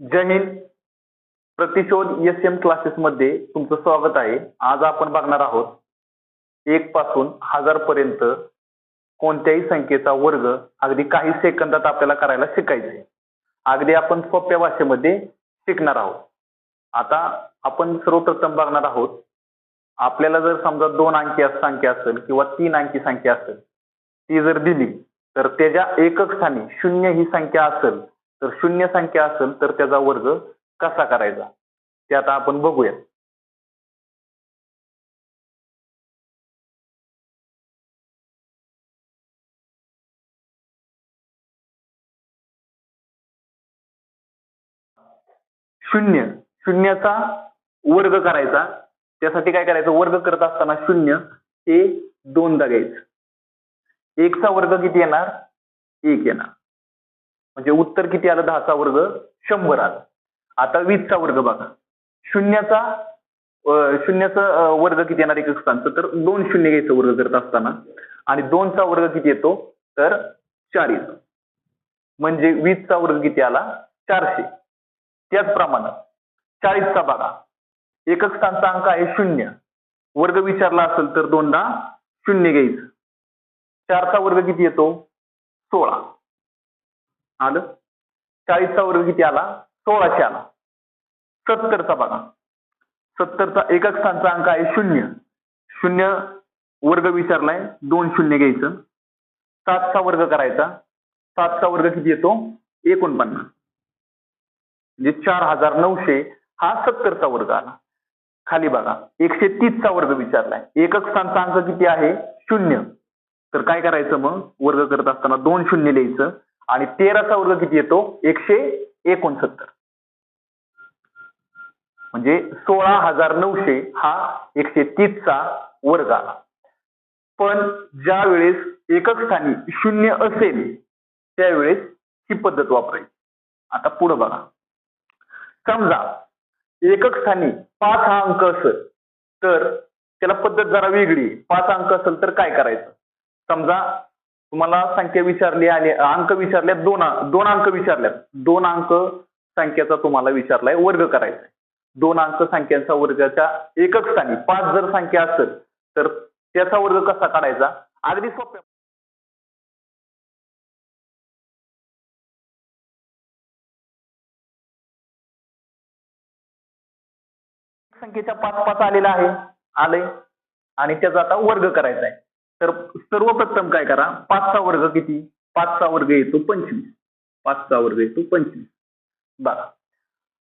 जय हिंद प्रतिशोध S M क्लासेसमध्ये तुमचं स्वागत आहे. आज आपण बघणार आहोत एक पासून हजार पर्यंत कोणत्याही संख्येचा वर्ग अगदी काही सेकंदात आपल्याला करायला शिकायचे अगदी आपण सोप्या भाषेमध्ये शिकणार आहोत. आता आपण सर्वप्रथम बघणार आहोत आपल्याला जर समजा दोन अंकी संख्या असेल किंवा तीन अंकी संख्या असेल ती जर दिली तर त्याच्या एकक स्थानी शून्य ही संख्या असेल तर शून्य संख्या असेल तर त्याचा वर्ग कसा करायचा? ते आता आपण बघूया. शून्य. शून्याचा वर्ग करायचा. त्यासाठी काय करायचं? वर्ग करत असताना शून्य हे दोनदा घ्यायचं. एकचा वर्ग किती येणार? एक येणार. म्हणजे उत्तर किती आलं? दहाचा वर्ग शंभर आलं. आता वीसचा वर्ग बघा. शून्याचा शून्याचा वर्ग किती येणार? एक स्थानचं तर दोन शून्य घ्यायचं वर्ग करत असताना. आणि दोनचा वर्ग किती येतो? तर चार येतो म्हणजे वीसचा वर्ग किती आला? चारशे. त्याचप्रमाणे चाळीसचा बघा. एकक स्थानचा अंक आहे शून्य. वर्ग विचारला असेल तर दोनदा शून्य घ्यायचं. चारचा वर्ग किती येतो? आलं. चाळीसचा वर्ग किती आला? सोळाशे आला. सत्तरचा बघा. सत्तरचा एकक स्थानचा अंक आहे शून्य. शून्य वर्ग विचारलाय दोन शून्य घ्यायचं. सातचा वर्ग करायचा. सातचा वर्ग किती येतो? एकोणपन्नास. म्हणजे चार हजार नऊशे हा सत्तरचा वर्ग आला. खाली बघा. एकशे तीसचा वर्ग विचारलाय. एकक स्थानचा अंक किती आहे? शून्य. तर काय करायचं मग? वर्ग करत असताना दोन शून्य लिहायचं. आणि तेराचा वर्ग किती येतो? एकशे एकोणसत्तर. म्हणजे सोळा हजार नऊशे हा एकशे तीसचा वर्ग आला. पण ज्या वेळेस एकक स्थानी शून्य असेल त्यावेळेस ही पद्धत वापरायची. आता पुढे बघा. समजा एकक स्थानी पाच हा अंक असेल तर त्याला पद्धत जरा वेगळी. पाच अंक असेल तर काय करायचं? समजा तुम्हाला संख्या विचारली आणि अंक विचारल्यात दोन दोन अंक विचारल्यात दोन अंक संख्येचा तुम्हाला विचारलाय वर्ग करायचा दोन अंक संख्यांचा वर्गाच्या एकक स्थानी पाच जर संख्या असेल तर त्याचा वर्ग कसा काढायचा? अगदी सोप्या संख्येच्या पाच पाच आलेला आहे आले आणि त्याचा आता वर्ग करायचा आहे तर सर्वप्रथम काय करा पाचचा वर्ग किती? पाचचा वर्ग येतो पंचवीस. पाचचा वर्ग येतो पंचवीस. बघा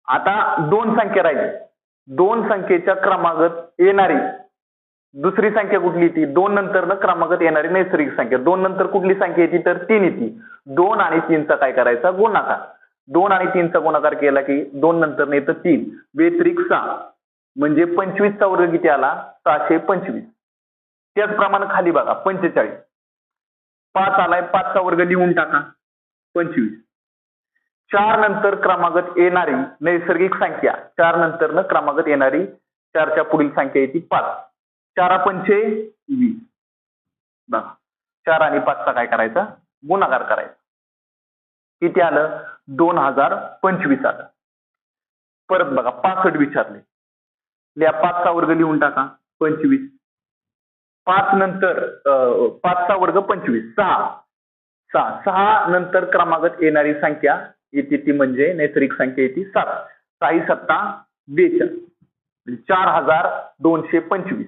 आता दोन संख्या राहिली. दोन संख्येच्या क्रमागत येणारी दुसरी संख्या कुठली ती दोन नंतर क्रमागत येणारी नैसर्गिक संख्या. दोन नंतर कुठली संख्या येते? तर तीन येते. दोन आणि तीनचा काय करायचा? गुणाकार. दोन आणि तीनचा गुणाकार केला की दोन नंतर येतं तीन. व्यतिरिक्त सहा. म्हणजे पंचवीसचा वर्ग किती आला? सहाशे पंचवीस. त्याचप्रमाणे खाली बघा पंचेचाळीस. पाच आलाय पाचचा वर्ग लिहून टाका. पंचवीस. चार नंतर क्रमागत येणारी नैसर्गिक संख्या. चार नंतर न क्रमागत येणारी चारच्या पुढील संख्या येते पाच. चारा पंचे वीस. बघा. चार आणि पाचचा काय करायचा? गुणाकार करायचा. किती आलं? दोन हजार पंचवीस आलं. परत बघा पासष्ट विचारले. या पाचचा वर्ग लिहून टाका. पंचवीस. पाच नंतर पाचचा वर्ग पंचवीस सहा. सहा. सहा नंतर क्रमागत येणारी संख्या येते ती म्हणजे नैसर्गिक संख्या येते सात. साई सत्ता बेचाळीस. म्हणजे चार हजार दोनशे पंचवीस.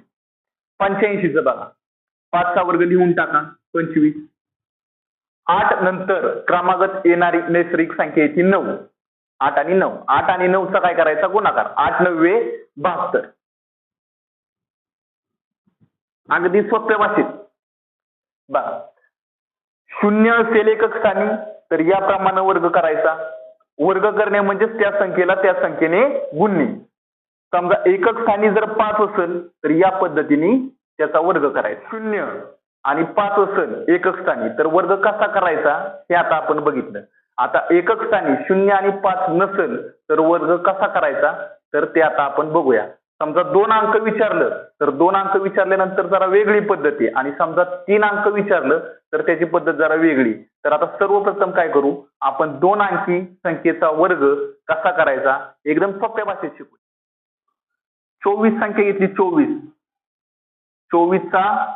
पंच्याऐंशीचं बघा. पाचचा वर्ग लिहून टाका. पंचवीस. आठ नंतर क्रमागत येणारी नैसर्गिक संख्या येते नऊ. आठ आणि नऊ. आठ आणि नऊचा काय करायचा? गुणाकार. आठ नव्वे बहात्तर. अगदी सोप्या भाषेत. बघा शून्य असेल एकक स्थानी तर या प्रमाणे वर्ग करायचा. वर्ग करणे म्हणजेच त्या संख्येला त्या संख्येने गुणणे. समजा एकक स्थानी जर पाच असेल तर या पद्धतीने त्याचा वर्ग करायचा. शून्य. आणि पाच असेल एकक स्थानी तर वर्ग कसा करायचा? हे आता आपण बघितलं. आता एकक स्थानी शून्य आणि पाच नसेल तर वर्ग कसा करायचा? तर ते आता आपण बघूया. समजा दोन अंक विचारलं तर दोन अंक विचारल्यानंतर जरा वेगळी पद्धत आहे. आणि समजा तीन अंक विचारलं तर त्याची पद्धत जरा वेगळी. तर आता सर्वप्रथम काय करू? आपण दोन अंकी संख्येचा वर्ग कसा करायचा? एकदम सोप्या भाषेत शिकू. चोवीस संख्या घेतली चोवीस. चोवीसचा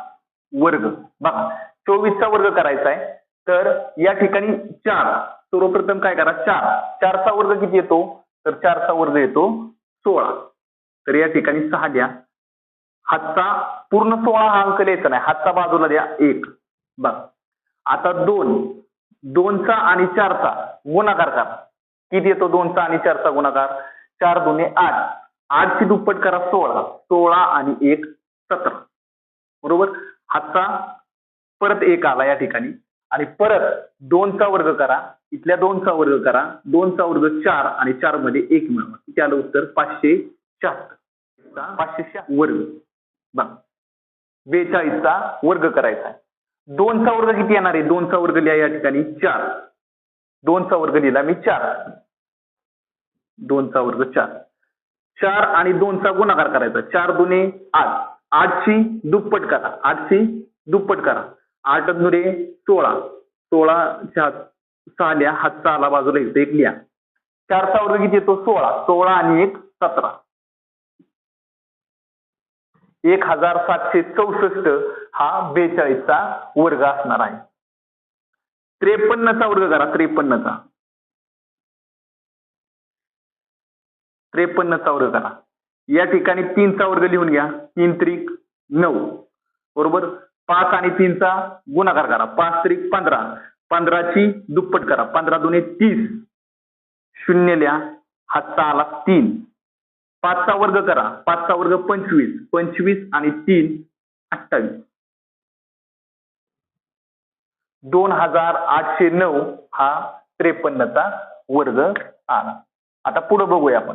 वर्ग. बघा चोवीसचा वर्ग करायचा आहे. तर या ठिकाणी चार. सर्वप्रथम काय करा? चार. चारचा वर्ग किती येतो? तर चारचा वर्ग येतो सोळा. तर या ठिकाणी सहा द्या. हातचा पूर्ण सोळा हा अंक लिहायचा नाही. हातचा बाजूला द्या एक. बघ. आता दोन. दोनचा आणि चारचा गुणाकार करा. किती येतो? दोनचा आणि चारचा गुणाकार. चार दोन्ही आठ. आठची दुप्पट करा सोळा. सोळा आणि एक सतरा. बरोबर? हातचा परत एक आला या ठिकाणी. आणि परत दोनचा वर्ग करा. इथल्या दोनचा वर्ग करा. दोनचा वर्ग चार आणि चारमध्ये एक मिळवा. किती आलं उत्तर पाचशे शहात्तर पाचशे शहा वर्ग बघ बेचाळीसचा वर्ग करायचा आहे. दोनचा वर्ग किती येणार आहे? दोनचा वर्ग लिहा या ठिकाणी चार. दोनचा वर्ग लिहिला मी चार. दोनचा वर्ग चार. चार आणि दोनचा गुणाकार करायचा. चार दुने आठ. आठशी दुप्पट करा. आठशी दुप्पट करा. आठ दुरे सोळा. सोळा सहा लिहा हातचा आला बाजूला येतो. एक लिहा. चारचा वर्ग किती येतो? सोळा. सोळा आणि एक सतरा. एक हजार सातशे चौसष्ट हा बेचाळीसचा वर्ग असणार आहे. त्रेपन्नचा वर्ग करा त्रेपन्नचा. त्रेपन्नचा वर्ग करा. या ठिकाणी तीनचा वर्ग लिहून घ्या. तीन त्रिक नऊ. बरोबर? पाच आणि तीनचा गुणाकार करा. पाच त्रिक पंधरा. पंधराची दुप्पट करा. पंधरा दोन्ही तीस. शून्य लिहा. हातचा आला तीन. पाचचा वर्ग करा. पाचचा वर्ग पंचवीस. पंचवीस आणि तीन अठ्ठावीस. दोन हजार आठशे नऊ हा त्रेपन्नचा वर्ग आला आता पुढे बघूया आपण.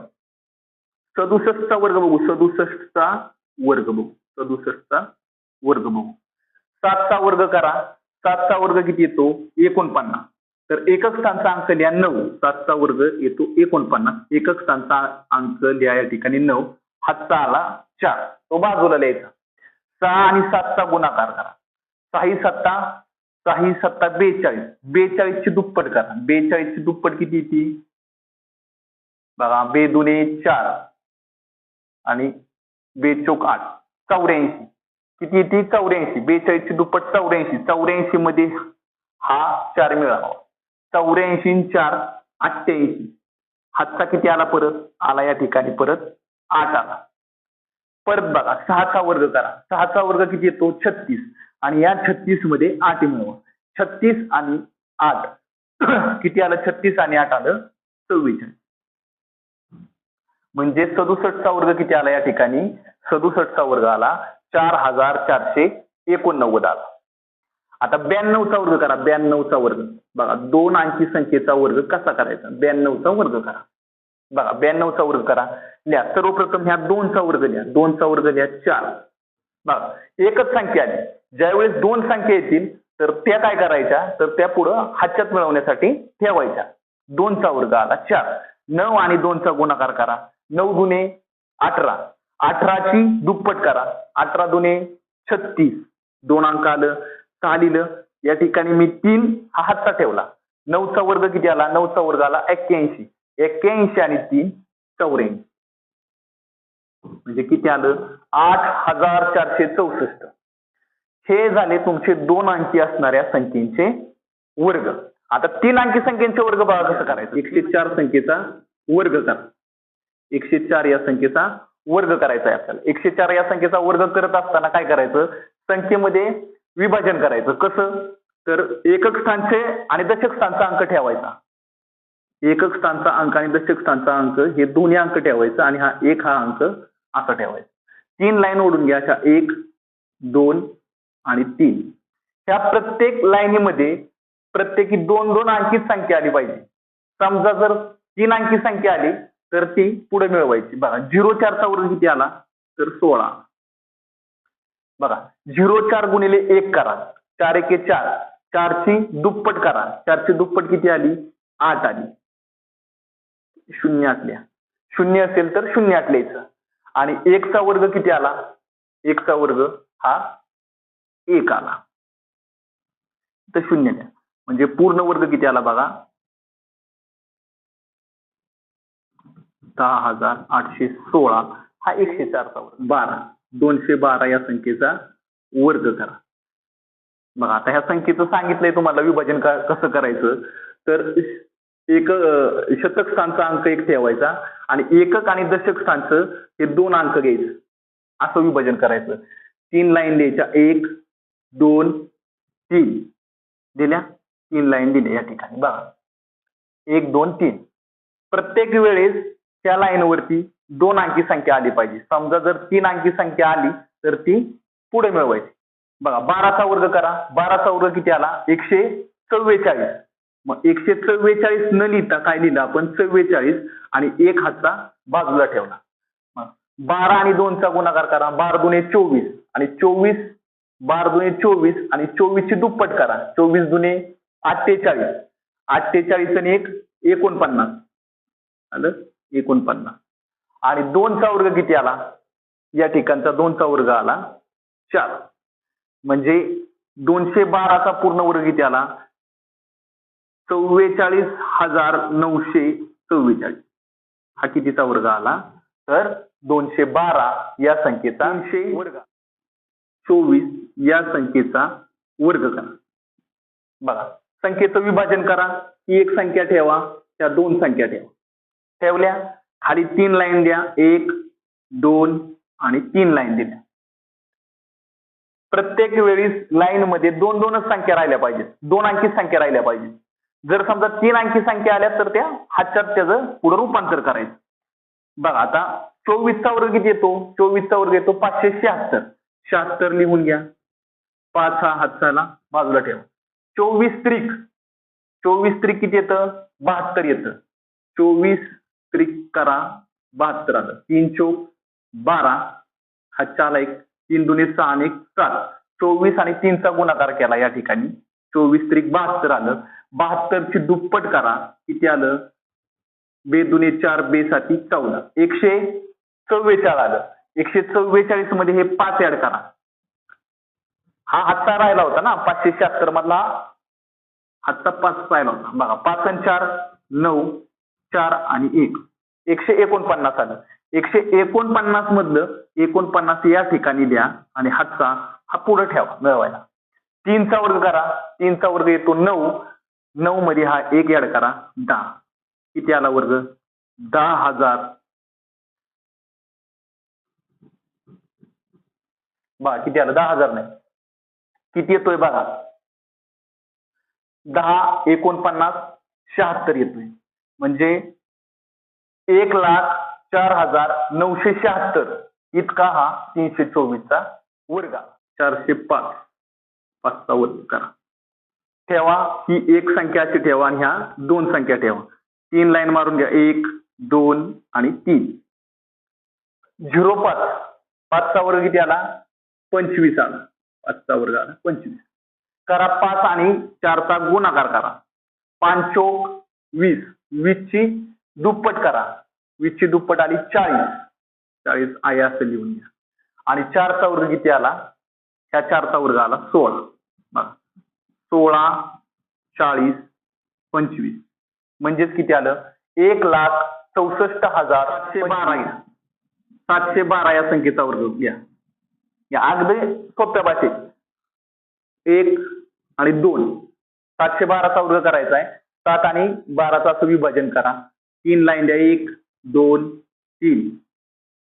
सदुसष्टचा वर्ग बघू. सदुसष्टचा वर्ग बघू. सदुसष्टचा वर्ग बघू. सातचा वर्ग करा. सातचा वर्ग किती येतो? एकोणपन्नास. तर एकक स्थानचा अंक लिहा नऊ. सातचा वर्ग येतो एकोणपन्नास. एकक स्थानचा अंक लिहा या ठिकाणी नऊ. हातचा आला चार. तो बाजूला लिहायचा. सहा आणि सातचा गुणाकार करा. सहा सत्ता सहा सत्ता बेचाळीस. बेचाळीसची दुप्पट करा. बेचाळीसची दुप्पट किती येते? बघा बे दुने चार आणि बेचोक आठ. चौऱ्याऐंशी. किती येते? चौऱ्याऐंशी. बेचाळीसची दुप्पट चौऱ्याऐंशी. चौऱ्याऐंशी मध्ये हा चार मिळावा. चौऱ्याऐंशी चार अठ्ठ्याऐंशी. हातचा किती आला परत? आला या ठिकाणी परत आठ आला. परत बघा सहाचा वर्ग करा. सहाचा वर्ग किती येतो? छत्तीस. आणि या छत्तीसमध्ये आठ मिळवा. छत्तीस आणि आठ. किती आलं? छत्तीस आणि आठ आलं चव्वेचाळीस म्हणजे सदुसष्टचा वर्ग किती आला या ठिकाणी? सदुसष्टचा वर्ग आला चार हजार चारशे एकोणनव्वद आला. आता ब्याण्णवचा वर्ग करा ब्याण्णवचा वर्ग. बघा दोन अंकी संख्येचा वर्ग कसा करायचा? ब्याण्णवचा वर्ग करा. बघा ब्याण्णवचा वर्ग करा. लिहा सर्वप्रथम ह्या दोनचा वर्ग लिहा. दोनचा वर्ग लिहा चार. बघा एकच संख्या आली ज्यावेळेस दोन संख्या येतील तर त्या काय करायच्या? तर त्या पुढं हाच्यात मिळवण्यासाठी ठेवायच्या. दोनचा वर्ग आला चार. नऊ आणि दोनचा गुणाकार करा. नऊ दुने अठरा. अठराची दुप्पट करा. अठरा दुने छत्तीस. दोन अंक आलं. का लिहिलं? या ठिकाणी मी तीन हा हातचा ठेवला. नऊचा वर्ग किती आला? नऊचा वर्ग आला एक्क्याऐंशी. एक्क्याऐंशी आणि तीन चौऱ्याऐंशी. म्हणजे किती आलं? आठ हजार चारशे चौसष्ट. हे झाले तुमचे दोन अंकी असणाऱ्या संख्येचे वर्ग. आता तीन अंकी संख्येचे वर्ग बघा कसं करायचं. एकशे चार संख्येचा वर्ग करा. एकशे चार या संख्येचा वर्ग करायचा आहे आपल्याला. एकशे चार या संख्येचा वर्ग करत असताना काय करायचं? संख्येमध्ये विभाजन करायचं. कसं? तर एकक स्थानचे आणि दशक स्थानचा अंक ठेवायचा. एकक स्थानचा अंक आणि दशक स्थानचा अंक हे दोन्ही अंक ठेवायचं आणि हा एक हा अंक असा ठेवायचा. तीन लाईन ओढून घ्या अशा एक दोन आणि तीन. ह्या प्रत्येक लाईनीमध्ये प्रत्येकी दोन दोन अंकित संख्या आली पाहिजे. समजा जर तीन अंकी संख्या आली तर ती पुढे मिळवायची. बघा झिरो चारचा वर्ग किती आला? तर सोळा. बघा झिरो चार गुणिले एक करा. चार एके चार. चारची दुप्पट करा. चारची दुप्पट किती आली? आठ आली. शून्य आटल्या शून्य असेल तर शून्य आटल्याचं आणि एकचा वर्ग किती आला? एकचा वर्ग हा एक आला. तर शून्य द्या म्हणजे पूर्ण वर्ग किती आला बघा? दहा हजार आठशे सोळा. हा एकशे चारचा वर्ग. बारा. दोनशे बारा या संख्येचा वर्ग करा. बघा आता ह्या संख्येचं सांगितलंय तुम्हाला विभाजन का- कसं करायचं? तर एक शतक स्थानचा अंक एक ठेवायचा आणि एकक आणि दशक स्थानचं हे दोन अंक घ्यायचं. असं विभाजन करायचं. तीन लाईन द्यायच्या. एक दोन तीन. दिल्या? तीन लाईन दिल्या या ठिकाणी. बघा. एक दोन तीन. प्रत्येक वेळेस त्या लाईनवरती दोन अंकी संख्या आली पाहिजे. समजा जर तीन अंकी संख्या आली तर ती पुढे मिळवायची. बघा बाराचा वर्ग करा. बाराचा वर्ग किती आला? एकशे चव्वेचाळीस. मग एकशे चव्वेचाळीस न लिहिता काय लिहिलं आपण? चव्वेचाळीस आणि एक हातचा बाजूला ठेवला. मग बारा आणि दोनचा गुणाकार करा. बारा दुने चोवीस आणि चोवीस बारा दुने चोवीस आणि चोवीसची दुप्पट करा. चोवीस दुने अठ्ठेचाळीस. अठ्ठेचाळीस आणि एक एकोणपन्नास. आलं? एकोणपन्नास. आणि दोनचा वर्ग किती आला? या ठिकाणचा दोनचा वर्ग आला चार. म्हणजे दोनशे बाराचा पूर्ण वर्ग किती आला? चव्वेचाळीस हजार नऊशे चव्वेचाळीस. हा कितीचा वर्ग आला? तर दोनशे बारा या संख्येचा वर्ग. चोवीस या संख्येचा वर्ग करा. बघा संख्येचं विभाजन करा. ही एक संख्या ठेवा त्या दोन संख्या ठेवा. ठेवल्या? खाली तीन लाईन द्या. एक दोन आणि तीन लाईन दिल्या प्रत्येक वेळी लाईन मध्ये दोन दोनच संख्या राहिल्या पाहिजेत. दोन अंकी संख्या राहिल्या पाहिजेत. जर समजा तीन अंकी संख्या आल्या तर त्या हातच्यात त्याचं पुढे रूपांतर करायचं. बघा आता चोवीसचा वर्ग किती येतो? चोवीसचा वर्ग येतो पाचशे शहात्तर. शहात्तर लिहून घ्या. पाच हा हातचाला बाजूला ठेवा. चोवीस त्रिक. चोवीस त्रिक किती येतं? बहात्तर येतं. चोवीस त्रिक करा बहात्तर आलं तीन चोक बारा. हा चार एक तीन दुने सहा आणि सात. चोवीस आणि तीनचा गुणाकार केला या ठिकाणी. चोवीस त्रिक बहात्तर आलं. बहात्तरची दुप्पट करा. किती आलं? बे दुने चार बे साती चौदा. एकशे चव्वेचाळीस आलं. एकशे चव्वेचाळीसमध्ये हे पाच ऍड करा. हा हातचा राहिला होता ना पाचशे शहात्तर मधला. हत्ता पाच राहिला होता. बघा पाच आणि चार नऊ. चार आणि एक. एकशे एकोणपन्नास आलं. एकशे एकोणपन्नास मधलं एकोणपन्नास या ठिकाणी द्या आणि हातचा हा पुढे ठेवा मिळवायला. तीनचा वर्ग करा. तीनचा वर्ग येतो नऊ. नऊ मध्ये हा एक ऍड करा. दहा. किती आला वर्ग? दहा हजार. बघा किती आलं? दहा हजार नाही. किती येतोय बघा? दहा एकोणपन्नास शहात्तर येतोय. म्हणजे एक लाख चार हजार नऊशे शहात्तर. इतका हा तीनशे चोवीसचा वर्ग. चारशे पाच. पाचचा वर्ग करा. ठेवा. ही एक संख्या अशी ठेवा आणि ह्या दोन संख्या ठेवा. तीन लाईन मारून घ्या. एक दोन आणि तीन. झिरो पाच. पाचचा वर्ग किती आला? पंचवीस आला. पाचचा वर्ग आला पंचवीस. करा पाच आणि चारचा गुणाकार करा. पाच चोक वीस. वीसची दुप्पट करा. वीसची दुप्पट आली चाळीस. चाळीस आय असं लिहून घ्या. आणि चारचा वर्ग किती आला? ह्या चारचा वर्ग आला सोळा. बघा. सोळा चाळीस पंचवीस. म्हणजेच किती आलं? एक लाख चौसष्ट हजार सातशे बारा घ्या सातशे बारा या संख्येचा वर्ग घ्या. या अगदी सोप्या भाषेत. एक आणि दोन. सातशे बाराचा वर्ग करायचा आहे. सात आणि बाराचं असं विभाजन करा. तीन लाईन द्या. एक दोन तीन.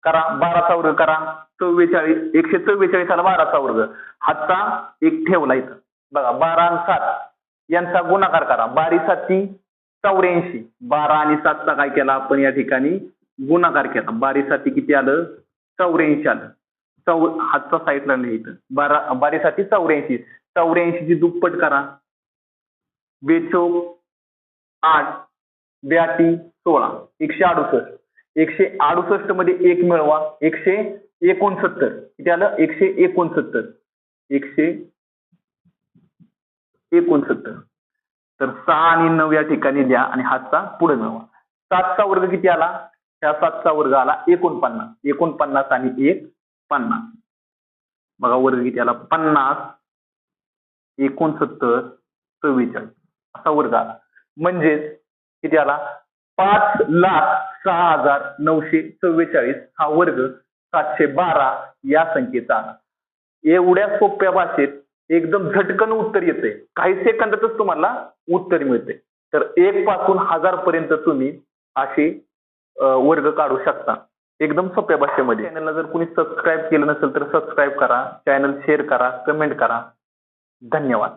करा. बाराचा वर्ग करा. चव्वेचाळीस एकशे चव्वेचाळीसाला बाराचा वर्ग. हातचा एक ठेवला इथं. बघा बारा आणि सात. यांचा गुणाकार करा. बारी साती चौऱ्याऐंशी. बारा आणि सातचा काय केला? आपण या ठिकाणी गुणाकार केला. बारीसाती किती आलं? चौऱ्याऐंशी आलं. चौ हातचा साईडला नाही इथं. बारा बारीसाती चौऱ्याऐंशी. चौऱ्याऐंशीची दुप्पट करा. बेचोक आठ ब्याती सोळा. एकशे अडुसष्ट. एकशे अडुसष्टमध्ये एक मिळवा. एकशे एकोणसत्तर. किती आलं? एकशे एकोणसत्तर. एकशे एकोणसत्तर. तर सहा आणि नऊ या ठिकाणी द्या आणि हातचा पुढे मिळवा. सातचा वर्ग किती आला? ह्या सातचा वर्ग आला एकोणपन्नास. एकोणपन्नास आणि एक पन्नास. बघा वर्ग किती आला? पन्नास एकोणसत्तर चव्वेचाळीस. असा वर्ग आला. म्हणजेच किती आला? पाच लाख सहा हजार नऊशे चव्वेचाळीस हा वर्ग सातशे बारा या संख्येचा. आला एवढ्या सोप्या भाषेत एकदम झटकन उत्तर येते काही सेकंदातच तुम्हाला उत्तर मिळते तर एक पासून हजार पर्यंत तुम्ही असे वर्ग काढू शकता. एकदम सोप्या भाषेमध्ये. चॅनलला जर कोणी सबस्क्राईब केलं नसेल तर सबस्क्राईब करा. चॅनल शेअर करा. कमेंट करा. धन्यवाद.